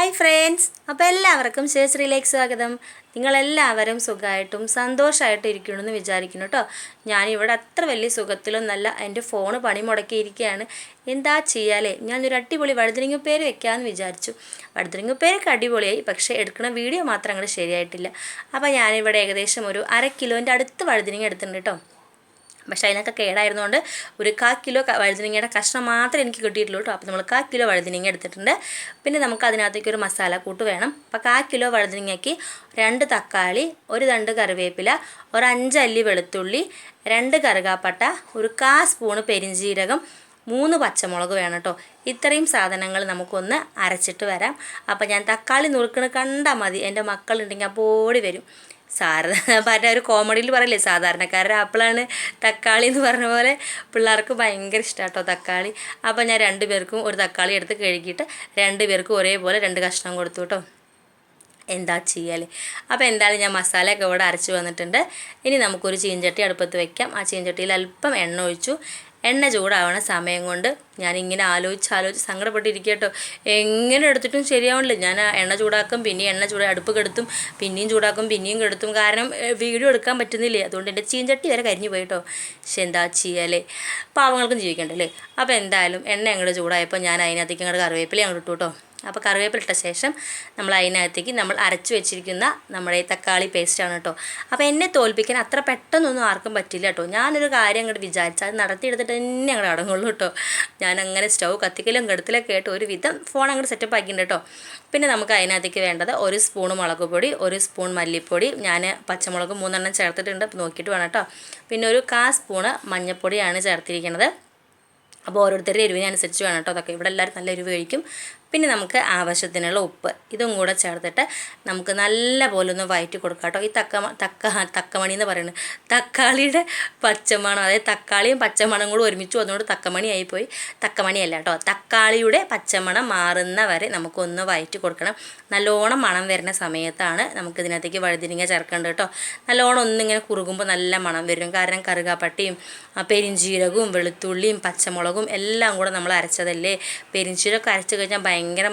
Hi friends അപ്പോൾ എല്ലാവർക്കും ശേശ്രീയിലേക്ക് സ്വാഗതം. നിങ്ങളെല്ലാവരും സുഖമായിട്ടും സന്തോഷമായിട്ടും ഇരിക്കണമെന്ന് വിചാരിക്കുന്നു കേട്ടോ ഞാനിവിടെ അത്ര വലിയ സുഖത്തിലൊന്നല്ല. എന്റെ ഫോണ് പണി മുടക്കിയിരിക്കുകയാണ്. എന്താ ചെയ്യാലേ? ഞാനൊരു അടിപൊളി വഴുതിരിങ്ങ പേര് വെക്കാമെന്ന് വിചാരിച്ചു. വഴുതിരിങ്ങ പേരൊക്കെ അടിപൊളിയായി. പക്ഷേ എടുക്കുന്ന വീഡിയോ മാത്രം അങ്ങോട്ട് ശരിയായിട്ടില്ല. അപ്പോൾ ഞാനിവിടെ ഏകദേശം ഒരു അര കിലോന്റെ അടുത്ത് വഴുതിരിങ്ങ എടുത്തിട്ടുണ്ട് കേട്ടോ പക്ഷേ അതിനൊക്കെ കേടായിരുന്നുകൊണ്ട് ഒരു കാ കിലോ വഴുതനങ്ങയുടെ കഷ്ണം മാത്രമേ എനിക്ക് കിട്ടിയിട്ടുള്ളൂ കേട്ടോ അപ്പോൾ നമ്മൾ കാ കിലോ വഴുതനങ്ങ എടുത്തിട്ടുണ്ട്. പിന്നെ നമുക്ക് അതിനകത്തേക്ക് ഒരു മസാല കൂട്ട് വേണം. അപ്പോൾ കാ കിലോ വഴുതനങ്ങയ്ക്ക് രണ്ട് തക്കാളി ഒരു രണ്ട് കറിവേപ്പില ഒരു അഞ്ചല്ലി വെളുത്തുള്ളി രണ്ട് കറുകാപ്പട്ട ഒരു കാ സ്പൂണ് പെരിഞ്ജീരകം മൂന്ന് പച്ചമുളക് വേണം കേട്ടോ ഇത്രയും സാധനങ്ങൾ നമുക്കൊന്ന് അരച്ചിട്ട് വരാം. അപ്പോൾ ഞാൻ തക്കാളി നുറുക്കണ കണ്ടാൽ മതി. എന്റെ മക്കളുണ്ടെങ്കിൽ അപ്പോൾ ഓടി വരും. സാര പറഞ്ഞ ഒരു കോമഡിയിൽ പറയില്ലേ സാധാരണക്കാരുടെ ആപ്പിളാണ് തക്കാളി എന്ന് പറഞ്ഞ പോലെ. പിള്ളേർക്ക് ഭയങ്കര ഇഷ്ടമാട്ടോ തക്കാളി. അപ്പോൾ ഞാൻ രണ്ട് പേർക്കും ഒരു തക്കാളി എടുത്ത് കഴുകിയിട്ട് രണ്ട് പേർക്കും ഒരേപോലെ രണ്ട് കഷ്ണം കൊടുത്തു കേട്ടോ എന്താ ചെയ്യൽ? അപ്പോൾ എന്തായാലും ഞാൻ മസാലയൊക്കെ ഇവിടെ അരച്ച് വന്നിട്ടുണ്ട്. ഇനി നമുക്കൊരു ചീഞ്ചട്ടി അടുപ്പത്ത് വെക്കാം. ആ ചീഞ്ചട്ടിയിൽ അല്പം എണ്ണ ഒഴിച്ചു. എണ്ണ ചൂടാവണ സമയം കൊണ്ട് ഞാനിങ്ങനെ ആലോചിച്ച് ആലോചിച്ച് സങ്കടപ്പെട്ടിരിക്കട്ടോ എങ്ങനെ എടുത്തിട്ടും ശരിയാവണില്ല. ഞാൻ എണ്ണ ചൂടാക്കും പിന്നെയും എണ്ണ ചൂടാ അടുപ്പ് കെടുത്തും പിന്നെയും ചൂടാക്കും പിന്നെയും കെടുത്തും. കാരണം വീഡിയോ എടുക്കാൻ പറ്റുന്നില്ലേ? അതുകൊണ്ട് എന്റെ ചീഞ്ചട്ടി വരെ കരിഞ്ഞു പോയിട്ടോ. പക്ഷെ എന്താ ചെയ്യാലേ പാവങ്ങൾക്കും ജീവിക്കണ്ടല്ലേ? അപ്പോൾ എന്തായാലും എണ്ണ അങ്ങോട്ട് ചൂടായപ്പോൾ ഞാൻ അതിനകത്തേക്ക് അങ്ങോട്ട് കറിവേപ്പില അങ്ങോട്ട് ഇട്ടു കേട്ടോ. അപ്പോൾ കറിവേപ്പില ഇട്ട ശേഷം നമ്മൾ അതിനകത്തേക്ക് നമ്മൾ അരച്ചു വെച്ചിരിക്കുന്ന നമ്മുടെ തക്കാളി പേസ്റ്റാണ് കേട്ടോ അപ്പോൾ എന്നെ തോൽപ്പിക്കാൻ അത്ര പെട്ടെന്നൊന്നും ആർക്കും പറ്റില്ല കേട്ടോ ഞാനൊരു കാര്യം അങ്ങോട്ട് വിചാരിച്ചാൽ അത് നടത്തിയെടുത്തിട്ട് തന്നെ അങ്ങോട്ട് അടങ്ങുള്ളൂ കേട്ടോ ഞാൻ അങ്ങനെ സ്റ്റൗ കത്തിക്കലും കെടുത്തലൊക്കെ ആയിട്ട് ഒരു വിധം ഫോൺ അങ്ങോട്ട് സെറ്റപ്പ് ആക്കിയിട്ടുണ്ട് കേട്ടോ പിന്നെ നമുക്ക് അതിനകത്തേക്ക് വേണ്ടത് ഒരു സ്പൂൺ മുളക് പൊടി ഒരു സ്പൂൺ മല്ലിപ്പൊടി ഞാൻ പച്ചമുളക് മൂന്നെണ്ണം ചേർത്തിട്ടുണ്ട്. നോക്കിയിട്ട് വേണം കേട്ടോ പിന്നെ ഒരു കാ സ്പൂണ് മഞ്ഞൾപ്പൊടിയാണ് ചേർത്തിരിക്കുന്നത് അപ്പോൾ ഓരോരുത്തരുടെ എരിവിനനുസരിച്ച് വേണം കേട്ടോ അതൊക്കെ ഇവിടെ എല്ലാവരും നല്ല എരിവ് കഴിക്കും. പിന്നെ നമുക്ക് ആവശ്യത്തിനുള്ള ഉപ്പ്. ഇതും കൂടെ ചേർത്തിട്ട് നമുക്ക് നല്ല പോലെ ഒന്ന് വയറ്റി കൊടുക്കാം കേട്ടോ. ഈ തക്ക തക്ക തക്കമണി എന്ന് പറയുന്നത് തക്കാളിയുടെ പച്ചമണം അതായത് തക്കാളിയും പച്ചമണം കൂടെ ഒരുമിച്ച് വന്നുകൊണ്ട് തക്കമണി ആയിപ്പോയി. തക്കമണിയല്ല കേട്ടോ. തക്കാളിയുടെ പച്ചമണം മാറുന്ന വരെ നമുക്കൊന്ന് വയറ്റി കൊടുക്കണം. നല്ലോണം മണം വരുന്ന സമയത്താണ് നമുക്ക് ഇതിനകത്തേക്ക് വഴുതിരിങ്ങ ചേർക്കേണ്ടത് കേട്ടോ. നല്ലോണം ഒന്നിങ്ങനെ കുറുകുമ്പോൾ നല്ല മണം വരും. കാരണം കറുകാപ്പട്ടിയും പെരിഞ്ചീരകവും വെളുത്തുള്ളിയും പച്ചമുളകും എല്ലാം കൂടെ നമ്മൾ അരച്ചതല്ലേ? പെരിഞ്ചീരൊക്കെ അരച്ച് കഴിഞ്ഞാൽ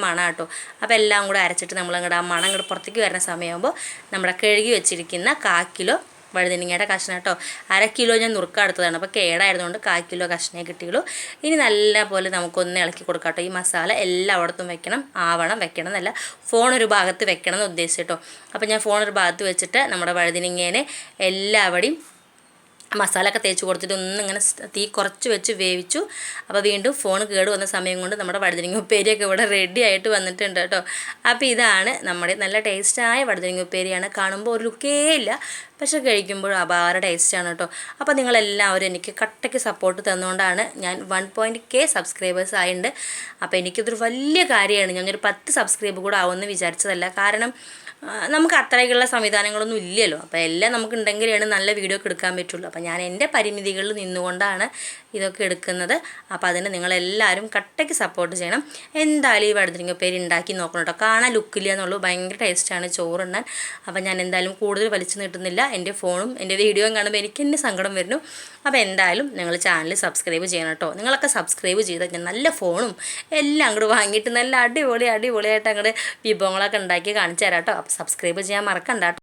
മണം കേട്ടോ അപ്പോൾ എല്ലാം കൂടെ അരച്ചിട്ട് നമ്മൾ അങ്ങോട്ട് ആ മണം അങ്ങോട്ട് പുറത്തേക്ക് വരുന്ന സമയമാകുമ്പോൾ നമ്മുടെ കഴുകി വെച്ചിരിക്കുന്ന കാ കിലോ വഴുതനങ്ങയുടെ കഷ്ണം കേട്ടോ. അര കിലോ ഞാൻ നുറുക്ക എടുത്തതാണ്. അപ്പോൾ കേടായതുകൊണ്ട് കാ കിലോ കഷ്ണേ കിട്ടിയുള്ളൂ. ഇനി നല്ല പോലെ നമുക്കൊന്ന് ഇളക്കി കൊടുക്കാം കേട്ടോ. ഈ മസാല എല്ലായിടത്തും വെക്കണം. ആവണം വെക്കണം എന്നല്ല. ഫോൺ ഒരു ഭാഗത്ത് വെക്കണം എന്ന് ഉദ്ദേശിച്ചിട്ടോ അപ്പോൾ ഞാൻ ഫോൺ ഒരു ഭാഗത്ത് വെച്ചിട്ട് നമ്മുടെ വഴുതനങ്ങേനെ എല്ലാവിടെയും മസാല ഒക്കെ തേച്ച് കൊടുത്തിട്ട് ഒന്ന് ഇങ്ങനെ തീ കുറച്ച് വെച്ച് വേവിച്ചു. അപ്പോൾ വീണ്ടും ഫോൺ കേട് വന്ന സമയം കൊണ്ട് നമ്മുടെ വഴുതനങ്ങ ഉപ്പേരിയൊക്കെ ഇവിടെ റെഡി ആയിട്ട് വന്നിട്ടുണ്ട് കേട്ടോ. അപ്പോൾ ഇതാണ് നമ്മുടെ നല്ല ടേസ്റ്റായ വഴുതനങ്ങ ഉപ്പേരിയാണ് കാണുമ്പോൾ ഒരു ലുക്കേ ഇല്ല. പക്ഷെ കഴിക്കുമ്പോൾ അപാര ടേസ്റ്റാണ് കേട്ടോ. അപ്പോൾ നിങ്ങളെല്ലാവരും എനിക്ക് കട്ടയ്ക്ക് സപ്പോർട്ട് തന്നുകൊണ്ടാണ് ഞാൻ വൺ പോയിന്റ് കെ സബ്സ്ക്രൈബേഴ്സ് ആയിട്ടുണ്ട് അപ്പോൾ എനിക്കിതൊരു വലിയ കാര്യമാണ്. ഞാനൊരു പത്ത് സബ്സ്ക്രൈബ് കൂടെ ആവുമെന്ന് വിചാരിച്ചതല്ല. കാരണം നമുക്ക് അത്രയ്ക്കുള്ള സംവിധാനങ്ങളൊന്നും ഇല്ലല്ലോ. അപ്പോൾ എല്ലാം നമുക്ക് ഉണ്ടെങ്കിലാണ് നല്ല വീഡിയോ ഒക്കെ എടുക്കാൻ പറ്റുള്ളൂ. അപ്പോൾ ഞാൻ എന്റെ പരിമിതികളിൽ നിന്നുകൊണ്ടാണ് ഇതൊക്കെ എടുക്കുന്നത്. അപ്പോൾ അതിന് നിങ്ങളെല്ലാവരും കട്ടയ്ക്ക് സപ്പോർട്ട് ചെയ്യണം. എന്തായാലും ഈ വഴുതിരിങ്ങ പേര് ഉണ്ടാക്കി നോക്കണം കേട്ടോ. കാണാൻ ലുക്കില്ല എന്നുള്ളൂ. ഭയങ്കര ടേസ്റ്റാണ് ചോറുണ്ണാൻ അപ്പോൾ ഞാൻ എന്തായാലും കൂടുതൽ വലിച്ചു നീട്ടുന്നില്ല. എന്റെ ഫോണും എന്റെ വീഡിയോയും കാണുമ്പോൾ എനിക്ക് തന്നെ സങ്കടം വരുന്നു. അപ്പോൾ എന്തായാലും നിങ്ങൾ ചാനൽ സബ്സ്ക്രൈബ് ചെയ്യണം കേട്ടോ. നിങ്ങളൊക്കെ സബ്സ്ക്രൈബ് ചെയ്താൽ ഞാൻ നല്ല ഫോണും എല്ലാം അങ്ങോട്ട് വാങ്ങിയിട്ട് നല്ല അടിപൊളി അടിപൊളിയായിട്ട് അങ്ങോട്ട് വിഭവങ്ങളൊക്കെ ഉണ്ടാക്കി കാണിച്ചു തരാം കേട്ടോ. അപ്പോൾ സബ്സ്ക്രൈബ് ചെയ്യാൻ മറക്കണ്ട